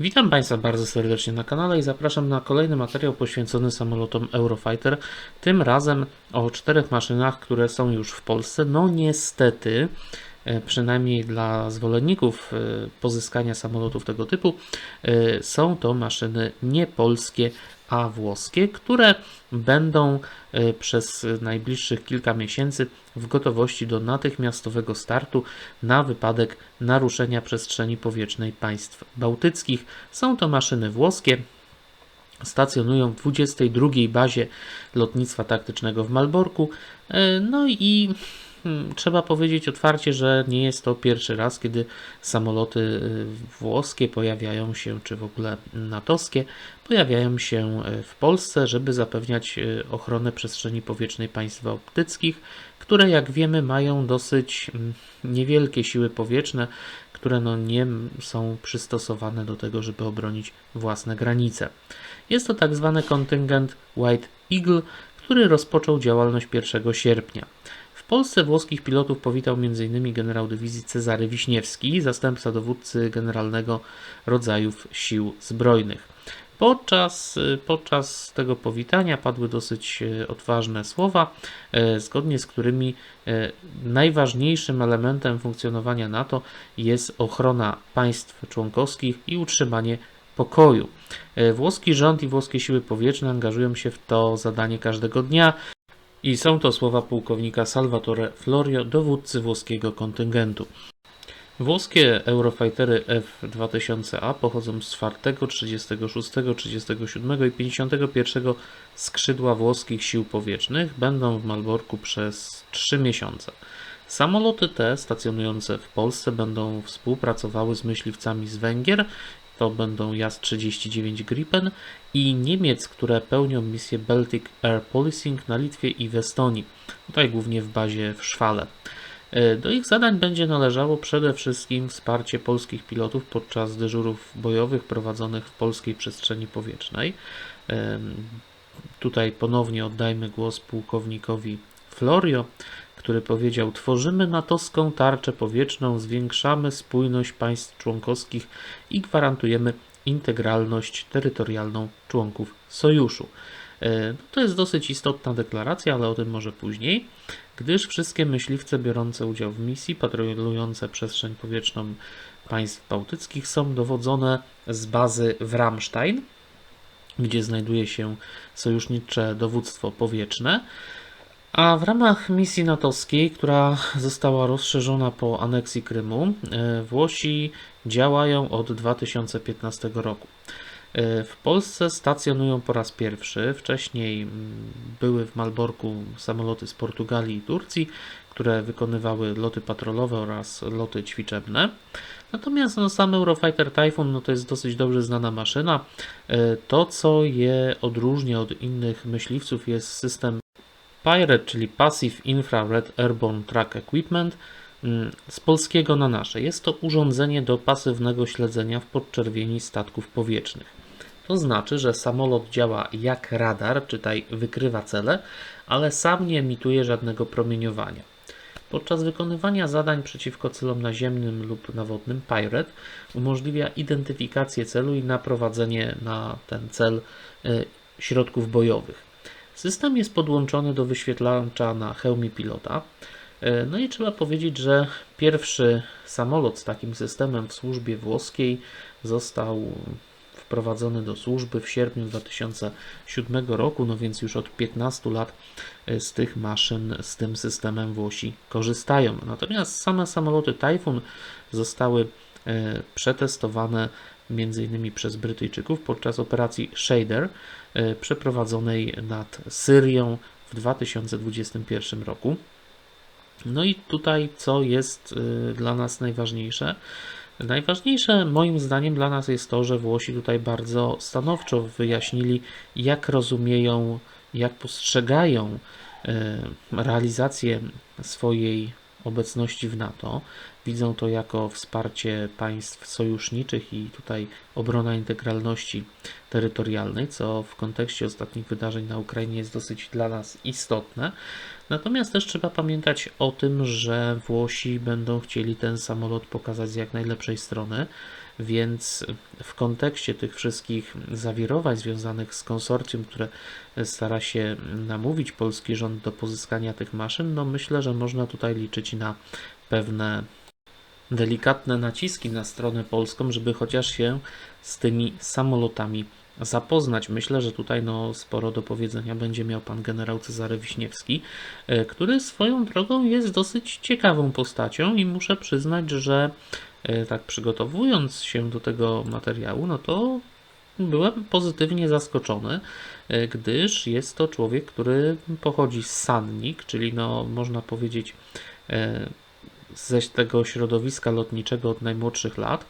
Witam Państwa bardzo serdecznie na kanale i zapraszam na kolejny materiał poświęcony samolotom Eurofighter. Tym razem o czterech maszynach, które są już w Polsce. No niestety, przynajmniej dla zwolenników e, pozyskania samolotów tego typu, e, są to maszyny nie polskie, a włoskie, które będą e, przez najbliższych kilka miesięcy w gotowości do natychmiastowego startu na wypadek naruszenia przestrzeni powietrznej państw bałtyckich. Są to maszyny włoskie, stacjonują w 22 bazie lotnictwa taktycznego w Malborku. E, No i trzeba powiedzieć otwarcie, że nie jest to pierwszy raz, kiedy samoloty y, włoskie pojawiają się, czy w ogóle natowskie, pojawiają się y, w Polsce, żeby zapewniać y, ochronę przestrzeni powietrznej państw bałtyckich, które jak wiemy mają dosyć mm, niewielkie siły powietrzne, które no nie są przystosowane do tego, żeby obronić własne granice. Jest to tak zwany kontyngent White Eagle, który rozpoczął działalność 1 sierpnia. Polsce włoskich pilotów powitał m.in. generał dywizji Cezary Wiśniewski, zastępca dowódcy generalnego rodzajów sił zbrojnych. Podczas, podczas tego powitania padły dosyć e, odważne słowa, e, zgodnie z którymi e, najważniejszym elementem funkcjonowania NATO jest ochrona państw członkowskich i utrzymanie pokoju. Włoski rząd i włoskie siły powietrzne angażują się w to zadanie każdego dnia. I są to słowa pułkownika Salvatore Florio, dowódcy włoskiego kontyngentu. Włoskie Eurofightery F-2000A pochodzą z 4, 36, 37 i 51 skrzydła włoskich sił powietrznych. Będą w Malborku przez 3 miesiące. Samoloty te stacjonujące w Polsce będą współpracowały z myśliwcami z Węgier. To będą JAS-39 Gripen i Niemiec, które pełnią misję Baltic Air Policing na Litwie i w Estonii. Tutaj głównie w bazie w Szwale. E, Do ich zadań będzie należało przede wszystkim wsparcie polskich pilotów podczas dyżurów bojowych prowadzonych w polskiej przestrzeni powietrznej. Em, Tutaj ponownie oddajmy głos pułkownikowi Florio, który powiedział: Tworzymy natowską tarczę powietrzną, zwiększamy spójność państw członkowskich i gwarantujemy integralność terytorialną członków sojuszu. E, To jest dosyć istotna deklaracja, ale o tym może później, gdyż wszystkie myśliwce biorące udział w misji, patrolujące przestrzeń powietrzną państw bałtyckich są dowodzone z bazy w Ramstein, gdzie znajduje się sojusznicze dowództwo powietrzne. A w ramach misji natowskiej, która została rozszerzona po aneksji Krymu, e, Włosi działają od 2015 roku. E, W Polsce stacjonują po raz pierwszy. Wcześniej mm, były w Malborku samoloty z Portugalii i Turcji, które wykonywały loty patrolowe oraz loty ćwiczebne. Natomiast no, sam Eurofighter Typhoon no, to jest dosyć dobrze znana maszyna. E, To, co je odróżnia od innych myśliwców, jest system Pirate, czyli Passive Infrared Airborne Track Equipment, mm, z polskiego na nasze. Jest to urządzenie do pasywnego śledzenia w podczerwieni statków powietrznych. To znaczy, że samolot działa jak radar, czytaj wykrywa cele, ale sam nie emituje żadnego promieniowania. Podczas wykonywania zadań przeciwko celom naziemnym lub nawodnym Pirate umożliwia identyfikację celu i naprowadzenie na ten cel e, środków bojowych. System jest podłączony do wyświetlacza na hełmie pilota. E, No i trzeba powiedzieć, że pierwszy samolot z takim systemem w służbie włoskiej został wprowadzony do służby w sierpniu 2007 roku, no więc już od 15 lat e, z tych maszyn z tym systemem Włosi korzystają. Natomiast same samoloty Typhoon zostały e, przetestowane m.in. przez Brytyjczyków podczas operacji Shader e, przeprowadzonej nad Syrią w 2021 roku. No i tutaj co jest y, dla nas najważniejsze? Najważniejsze moim zdaniem dla nas jest to, że Włosi tutaj bardzo stanowczo wyjaśnili, jak rozumieją, jak postrzegają y, realizację swojej obecności w NATO. Widzą to jako wsparcie państw sojuszniczych i tutaj obrona integralności terytorialnej, co w kontekście ostatnich wydarzeń na Ukrainie jest dosyć dla nas istotne. Natomiast też trzeba pamiętać o tym, że Włosi będą chcieli ten samolot pokazać z jak najlepszej strony. więc w kontekście tych wszystkich zawirowań związanych z konsorcjum, które stara się namówić polski rząd do pozyskania tych maszyn, no myślę, że można tutaj liczyć na pewne delikatne naciski na stronę polską, żeby chociaż się z tymi samolotami zapoznać. Myślę, że tutaj no, sporo do powiedzenia będzie miał pan generał Cezary Wiśniewski, e, który swoją drogą jest dosyć ciekawą postacią i muszę przyznać, że e, tak przygotowując się do tego materiału, no to byłem pozytywnie zaskoczony, e, gdyż jest to człowiek, który pochodzi z Sannik, czyli no, można powiedzieć ze tego środowiska lotniczego od najmłodszych lat.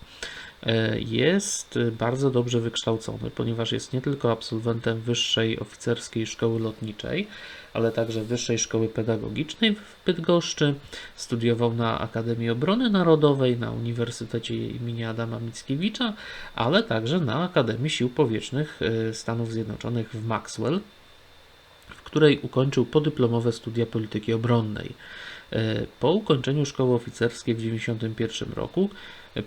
E, Jest bardzo dobrze wykształcony, ponieważ jest nie tylko absolwentem Wyższej Oficerskiej Szkoły Lotniczej, ale także Wyższej Szkoły Pedagogicznej w Bydgoszczy. Studiował na Akademii Obrony Narodowej, na Uniwersytecie im. Adama Mickiewicza, ale także na Akademii Sił Powietrznych e, Stanów Zjednoczonych w Maxwell, w której ukończył podyplomowe studia polityki obronnej. E, Po ukończeniu szkoły oficerskiej w 1991 roku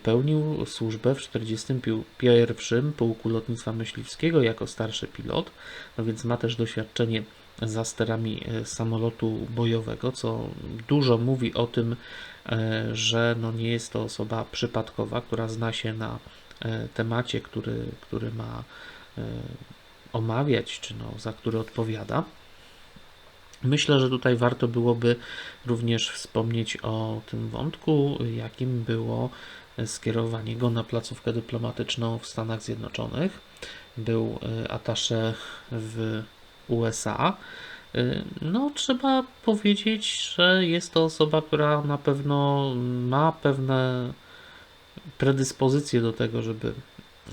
pełnił służbę w 41 Pułku Lotnictwa Myśliwskiego jako starszy pilot, no więc ma też doświadczenie za sterami e, samolotu bojowego, co dużo mówi o tym, e, że no nie jest to osoba przypadkowa, która zna się na temacie, który, który ma omawiać, czy no, za który odpowiada. Myślę, że tutaj warto byłoby również wspomnieć o tym wątku, jakim było skierowanie go na placówkę dyplomatyczną w Stanach Zjednoczonych. Był e, atasze w USA. Y, No, trzeba powiedzieć, że jest to osoba, która na pewno ma pewne predyspozycje do tego, żeby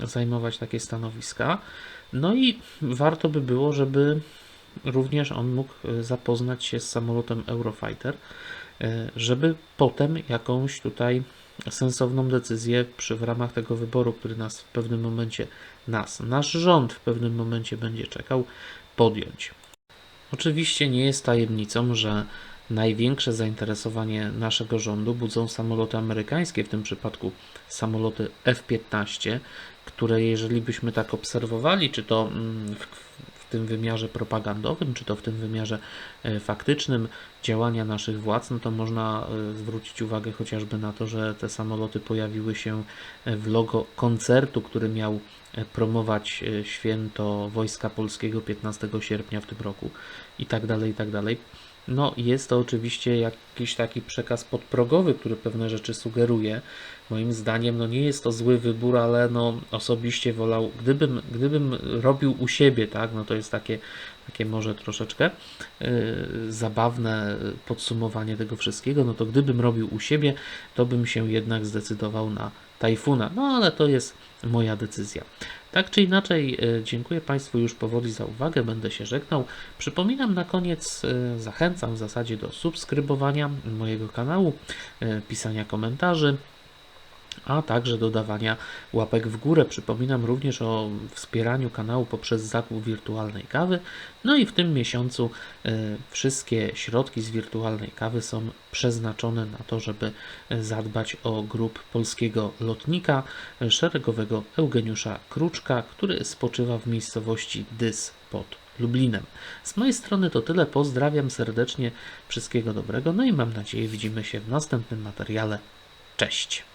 zajmować takie stanowiska. No i warto by było, żeby również on mógł y, zapoznać się z samolotem Eurofighter, y, żeby potem jakąś tutaj sensowną decyzję przy, w ramach tego wyboru, który nas w pewnym momencie, nas, nasz rząd w pewnym momencie będzie czekał, podjąć. Oczywiście nie jest tajemnicą, że największe zainteresowanie naszego rządu budzą samoloty amerykańskie, w tym przypadku samoloty F-15, które jeżeli byśmy tak obserwowali, czy to mm, w tym wymiarze propagandowym, czy to w tym wymiarze e, faktycznym działania naszych władz, no to można e, zwrócić uwagę chociażby na to, że te samoloty pojawiły się e, w logo koncertu, który miał promować święto Wojska Polskiego 15 sierpnia w tym roku i tak dalej, i tak dalej. No, jest to oczywiście jakiś taki przekaz podprogowy, który pewne rzeczy sugeruje. Moim zdaniem, no nie jest to zły wybór, ale no osobiście wolał, gdybym, gdybym robił u siebie, tak, no to jest takie, takie może troszeczkę yy, zabawne podsumowanie tego wszystkiego, no to gdybym robił u siebie, to bym się jednak zdecydował na Tajfuna. No ale to jest moja decyzja. Tak czy inaczej, e, dziękuję Państwu już powoli za uwagę, będę się żegnał. Przypominam na koniec, e, zachęcam w zasadzie do subskrybowania mojego kanału, e, pisania komentarzy, a także dodawania łapek w górę. Przypominam również o wspieraniu kanału poprzez zakup wirtualnej kawy. No i w tym miesiącu e, wszystkie środki z wirtualnej kawy są przeznaczone na to, żeby e, zadbać o grup polskiego lotnika, e, szeregowego Eugeniusza Kruczka, który spoczywa w miejscowości Dys pod Lublinem. Z mojej strony to tyle. Pozdrawiam serdecznie. Wszystkiego dobrego. No i mam nadzieję widzimy się w następnym materiale. Cześć.